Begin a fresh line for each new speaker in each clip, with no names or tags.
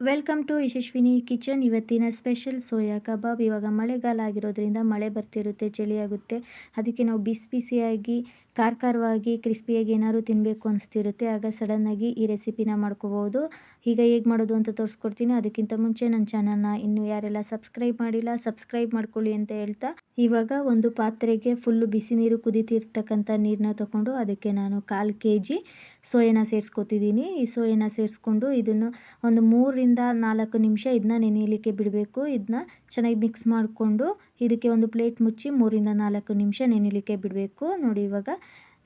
Welcome to Yashaswini kitchen. ಇವತ್ತಿನ special soya ಕಬಾಬ್. ಇವಾಗ ಮಳೆಗಾಲ ಆಗಿರೋದ್ರಿಂದ ಮಳೆ ಬರ್ತಿರುತ್ತೆ, ಚಳಿಯಾಗುತ್ತೆ. ಅದಕ್ಕೆ ನಾವು ಬಿಸಿ ಬಿಸಿಯಾಗಿ ಖಾರ ಖಾರವಾಗಿ ಕ್ರಿಸ್ಪಿಯಾಗಿ ಏನಾದ್ರು ತಿನ್ನಬೇಕು ಅನಿಸ್ತಿರುತ್ತೆ. ಆಗ ಸಡನ್ನಾಗಿ ಈ ರೆಸಿಪಿನ ಮಾಡ್ಕೋಬೋದು. ಈಗ ಹೇಗೆ ಮಾಡೋದು ಅಂತ ತೋರಿಸ್ಕೊಡ್ತೀನಿ. ಅದಕ್ಕಿಂತ ಮುಂಚೆ ನನ್ನ ಚಾನಲ್ನ ಇನ್ನೂ ಯಾರೆಲ್ಲ ಸಬ್ಸ್ಕ್ರೈಬ್ ಮಾಡಿಲ್ಲ ಸಬ್ಸ್ಕ್ರೈಬ್ ಮಾಡ್ಕೊಳ್ಳಿ ಅಂತ ಹೇಳ್ತಾ. ಇವಾಗ ಒಂದು ಪಾತ್ರೆಗೆ ಫುಲ್ಲು ಬಿಸಿ ನೀರು ಕುದೀತಿರ್ತಕ್ಕಂಥ ನೀರನ್ನ ತಗೊಂಡು ಅದಕ್ಕೆ ನಾನು ಕಾಲು ಕೆ ಜಿ ಸೋಯಾನ ಸೇರಿಸ್ಕೊತಿದ್ದೀನಿ. ಈ ಸೋಯಾನ ಸೇರಿಸ್ಕೊಂಡು ಇದನ್ನು ಒಂದು ಮೂರರಿಂದ ನಾಲ್ಕು ನಿಮಿಷ ಇದನ್ನ ನೆನೆಯಲಿಕ್ಕೆ ಬಿಡಬೇಕು. ಇದನ್ನ ಚೆನ್ನಾಗಿ ಮಿಕ್ಸ್ ಮಾಡಿಕೊಂಡು ಇದಕ್ಕೆ ಒಂದು ಪ್ಲೇಟ್ ಮುಚ್ಚಿ ಮೂರಿಂದ ನಾಲ್ಕು ನಿಮಿಷ ನೆನೆಯಲಿಕ್ಕೆ ಬಿಡಬೇಕು. ನೋಡಿ ಇವಾಗ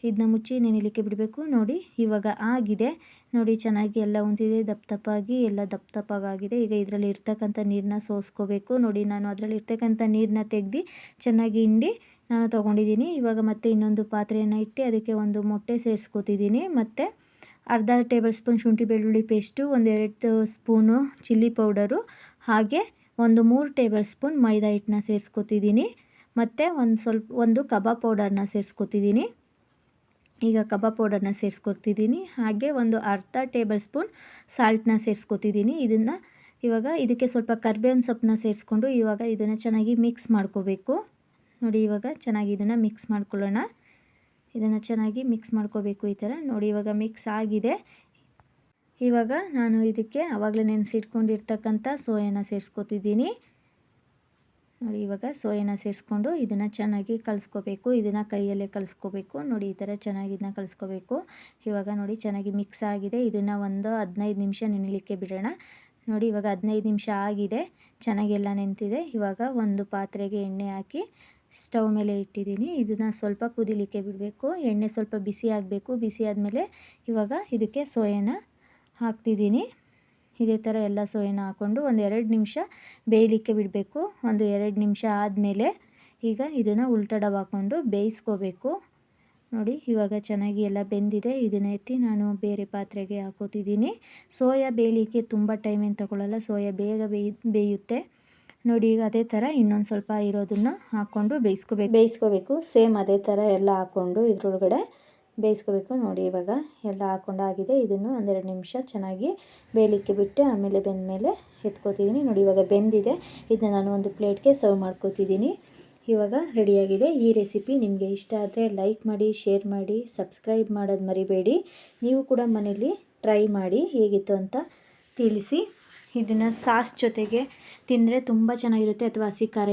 ಇದನ್ನ ಮುಚ್ಚಿ ನೆನೆಯಲಿಕ್ಕೆ ಬಿಡಬೇಕು. ನೋಡಿ ಇವಾಗ ಆಗಿದೆ. ನೋಡಿ ಚೆನ್ನಾಗಿ ಎಲ್ಲ ಹೊಂದಿದೆ ದಪ್ಪ ದಪ್ಪಾಗಿ ಎಲ್ಲ ದಪ್ಪ ದಪ್ಪಗಾಗಿದೆ. ಈಗ ಇದರಲ್ಲಿ ಇರ್ತಕ್ಕಂಥ ನೀರನ್ನ ಸೋಸ್ಕೋಬೇಕು. ನೋಡಿ ನಾನು ಅದರಲ್ಲಿ ಇರ್ತಕ್ಕಂಥ ನೀರನ್ನ ತೆಗೆದು ಚೆನ್ನಾಗಿ ಹಿಂಡಿ ನಾನು ತೊಗೊಂಡಿದ್ದೀನಿ. ಇವಾಗ ಮತ್ತೆ ಇನ್ನೊಂದು ಪಾತ್ರೆಯನ್ನು ಇಟ್ಟು ಅದಕ್ಕೆ ಒಂದು ಮೊಟ್ಟೆ ಸೇರಿಸ್ಕೋತಿದ್ದೀನಿ. ಮತ್ತು ಅರ್ಧ ಟೇಬಲ್ ಸ್ಪೂನ್ ಶುಂಠಿ ಬೆಳ್ಳುಳ್ಳಿ ಪೇಸ್ಟು, ಒಂದೆರಡು ಸ್ಪೂನು ಚಿಲ್ಲಿ ಪೌಡರು, ಹಾಗೆ ಒಂದು ಮೂರು ಟೇಬಲ್ ಸ್ಪೂನ್ ಮೈದಾ ಹಿಟ್ಟನ್ನ ಸೇರಿಸ್ಕೊತಿದ್ದೀನಿ. ಮತ್ತು ಒಂದು ಸ್ವಲ್ಪ, ಒಂದು ಕಬಾಬ್ ಪೌಡರ್ನ ಸೇರಿಸ್ಕೊತಿದ್ದೀನಿ. ಈಗ ಕಬಾಬ್ ಪೌಡರ್ನ ಸೇರಿಸ್ಕೊತಿದ್ದೀನಿ. ಹಾಗೆ ಒಂದು ಅರ್ಧ ಟೇಬಲ್ ಸ್ಪೂನ್ ಸಾಲ್ಟನ್ನ ಸೇರಿಸ್ಕೊತಿದ್ದೀನಿ. ಇದನ್ನು ಇವಾಗ ಇದಕ್ಕೆ ಸ್ವಲ್ಪ ಕರ್ಬೇವಿನ ಸೊಪ್ಪನ್ನ ಸೇರಿಸ್ಕೊಂಡು ಇವಾಗ ಇದನ್ನು ಚೆನ್ನಾಗಿ ಮಿಕ್ಸ್ ಮಾಡ್ಕೋಬೇಕು. ನೋಡಿ ಇವಾಗ ಚೆನ್ನಾಗಿ ಇದನ್ನು ಮಿಕ್ಸ್ ಮಾಡ್ಕೊಳ್ಳೋಣ. ಇದನ್ನು ಚೆನ್ನಾಗಿ ಮಿಕ್ಸ್ ಮಾಡ್ಕೋಬೇಕು ಈ ಥರ. ನೋಡಿ ಇವಾಗ ಮಿಕ್ಸ್ ಆಗಿದೆ. ಇವಾಗ ನಾನು ಇದಕ್ಕೆ ಆವಾಗಲೇ ನೆನೆಸಿಟ್ಕೊಂಡಿರ್ತಕ್ಕಂಥ ಸೋಯಾನ ಸೇರಿಸ್ಕೊತಿದ್ದೀನಿ. ನೋಡಿ ಇವಾಗ ಸೋಯಾನ ಸೇರಿಸ್ಕೊಂಡು ಇದನ್ನು ಚೆನ್ನಾಗಿ ಕಲಿಸ್ಕೋಬೇಕು. ಇದನ್ನು ಕೈಯಲ್ಲೇ ಕಲಿಸ್ಕೋಬೇಕು. ನೋಡಿ ಈ ಥರ ಚೆನ್ನಾಗಿ ಇದನ್ನ ಕಲಿಸ್ಕೋಬೇಕು. ಇವಾಗ ನೋಡಿ ಚೆನ್ನಾಗಿ ಮಿಕ್ಸ್ ಆಗಿದೆ. ಇದನ್ನು ಒಂದು ಹದಿನೈದು ನಿಮಿಷ ನೆನೆಯಲಿಕ್ಕೆ ಬಿಡೋಣ. ನೋಡಿ ಇವಾಗ ಹದಿನೈದು ನಿಮಿಷ ಆಗಿದೆ. ಚೆನ್ನಾಗೆಲ್ಲ ನೆಂತಿದೆ ಇವಾಗ ಒಂದು ಪಾತ್ರೆಗೆ ಎಣ್ಣೆ ಹಾಕಿ ಸ್ಟವ್ ಮೇಲೆ ಇಟ್ಟಿದ್ದೀನಿ. ಇದನ್ನು ಸ್ವಲ್ಪ ಕುದಿಲಿಕ್ಕೆ ಬಿಡಬೇಕು. ಎಣ್ಣೆ ಸ್ವಲ್ಪ ಬಿಸಿ ಆಗಬೇಕು. ಬಿಸಿ ಆದಮೇಲೆ ಇವಾಗ ಇದಕ್ಕೆ ಸೋಯಾನ ಹಾಕ್ತಿದ್ದೀನಿ. ಇದೇ ಥರ ಎಲ್ಲ ಸೋಯಾನ ಹಾಕ್ಕೊಂಡು ಒಂದು ಎರಡು ನಿಮಿಷ ಬೇಯಲಿಕ್ಕೆ ಬಿಡಬೇಕು. ಒಂದು ಎರಡು ನಿಮಿಷ ಆದಮೇಲೆ ಈಗ ಇದನ್ನು ಉಲ್ಟಡವ್ ಹಾಕ್ಕೊಂಡು ಬೇಯಿಸ್ಕೋಬೇಕು. ನೋಡಿ, ಇವಾಗ ಚೆನ್ನಾಗಿ ಎಲ್ಲ ಬೆಂದಿದೆ. ಇದನ್ನು ಎತ್ತಿ ನಾನು ಬೇರೆ ಪಾತ್ರೆಗೆ ಹಾಕೋತಿದ್ದೀನಿ. ಸೋಯಾ ಬೇಯಲಿಕ್ಕೆ ತುಂಬ ಟೈಮ್ ಏನು ತಗೊಳ್ಳಲ್ಲ ಸೋಯಾ ಬೇಗ ಬೇಯ್, ಬೇಯುತ್ತೆ. ನೋಡಿ ಈಗ ಅದೇ ಥರ ಇನ್ನೊಂದು ಸ್ವಲ್ಪ ಇರೋದನ್ನು ಹಾಕ್ಕೊಂಡು ಬೇಯಿಸ್ಕೋಬೇಕು. ಬೇಯಿಸ್ಕೋಬೇಕು. ಸೇಮ್ ಅದೇ ಥರ ಎಲ್ಲ ಹಾಕ್ಕೊಂಡು ಇದ್ರೊಳಗಡೆ ಬೇಯಿಸ್ಕೋಬೇಕು. ನೋಡಿ ಇವಾಗ ಎಲ್ಲ ಹಾಕ್ಕೊಂಡಾಗಿದೆ ಇದನ್ನು ಒಂದೆರಡು ನಿಮಿಷ ಚೆನ್ನಾಗಿ ಬೇಯಲಿಕ್ಕೆ ಬಿಟ್ಟು ಆಮೇಲೆ ಬೆಂದ ಮೇಲೆ ಎತ್ಕೋತಿದ್ದೀನಿ. ನೋಡಿ ಇವಾಗ ಬೆಂದಿದೆ. ಇದನ್ನ ನಾನು ಒಂದು ಪ್ಲೇಟ್ಗೆ ಸರ್ವ್ ಮಾಡ್ಕೋತಿದ್ದೀನಿ. ಇವಾಗ ರೆಡಿಯಾಗಿದೆ. ಈ ರೆಸಿಪಿ ನಿಮಗೆ ಇಷ್ಟ ಆದರೆ ಲೈಕ್ ಮಾಡಿ, ಶೇರ್ ಮಾಡಿ, ಸಬ್ಸ್ಕ್ರೈಬ್ ಮಾಡೋದು ಮರಿಬೇಡಿ. ನೀವು ಕೂಡ ಮನೇಲಿ ಟ್ರೈ ಮಾಡಿ, ಹೇಗಿತ್ತು ಅಂತ ತಿಳಿಸಿ. ಇದನ್ನು ಸಾಸ್ ಜೊತೆಗೆ ತಿಂದರೆ ತುಂಬ ಚೆನ್ನಾಗಿರುತ್ತೆ ಅಥವಾ ಹಸಿ ಖಾರ